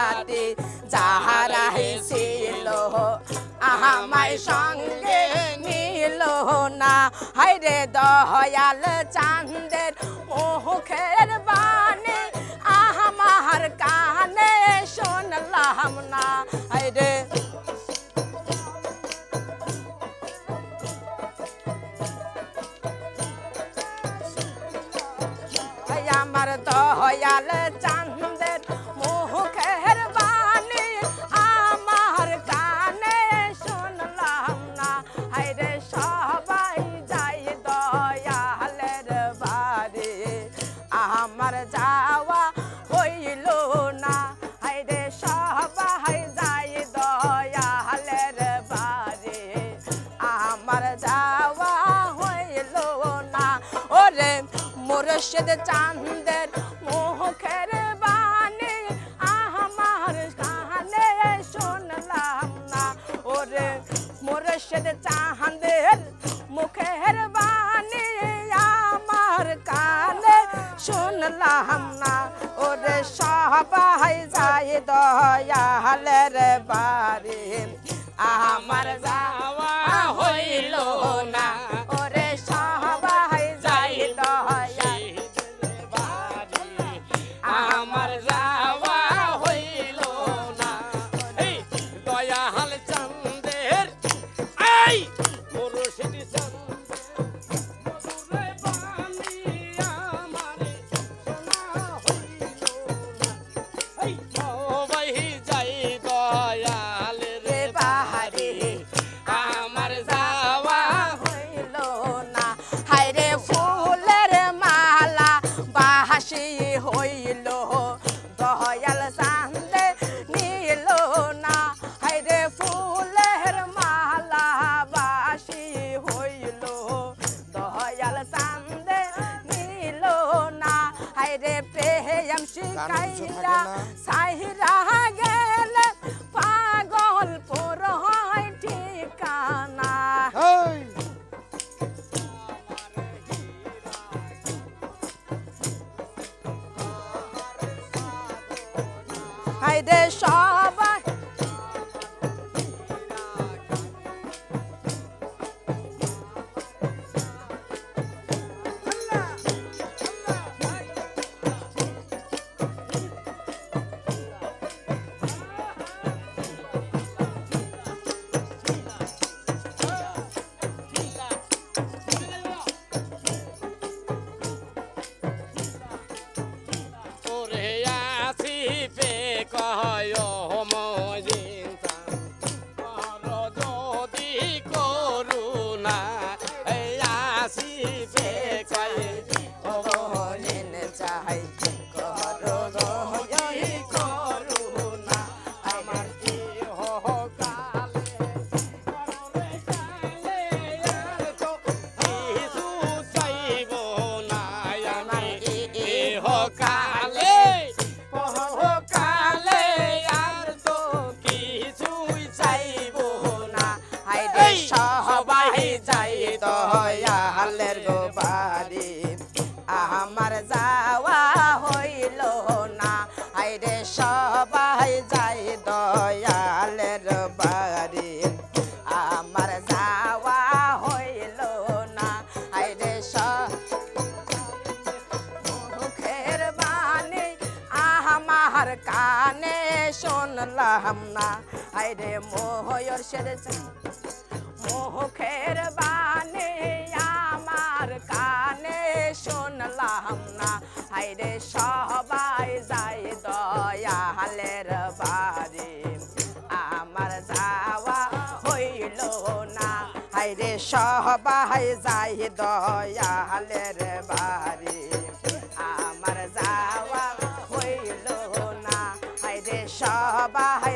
রাতে যাহারা ছিল আমায় সঙ্গে নিল না। হাইরে দয়াল চাঁদের মুখের বাণী আমার কানে শুনলাম না। হাইরে আমার দয়াল চাঁদের মুর্শিদ চাঁদের মুখের বাণী, আমার কানে শুনলাম না। ওরে মুর্শিদ চাঁদের মুখের বাণী, আমার কানে শুনলাম না। ওরে সবাই যায় দয়ালের বাড়ি, আমার যাওয়া আমার হায়রে প্রেম শিখাইরা সাহিরা গেলে পাগল পুর হয় ঠিকানা হাইরে সবাই যাই দয়ালের গো বাড়ি না হাইরে সবাই যাই দয়ালের বাড়ি। আমার যাওয়া হইল না সব মুখের বাণী শুনলাম না। আইরে মোহর সেরে মুখের দয়ালের বাড়ি। আমার যাওয়া হইল না। হাইরে সবাই যাই দয়ালের বাড়ি। আমার যাওয়া হইল না। হাইরে সবাই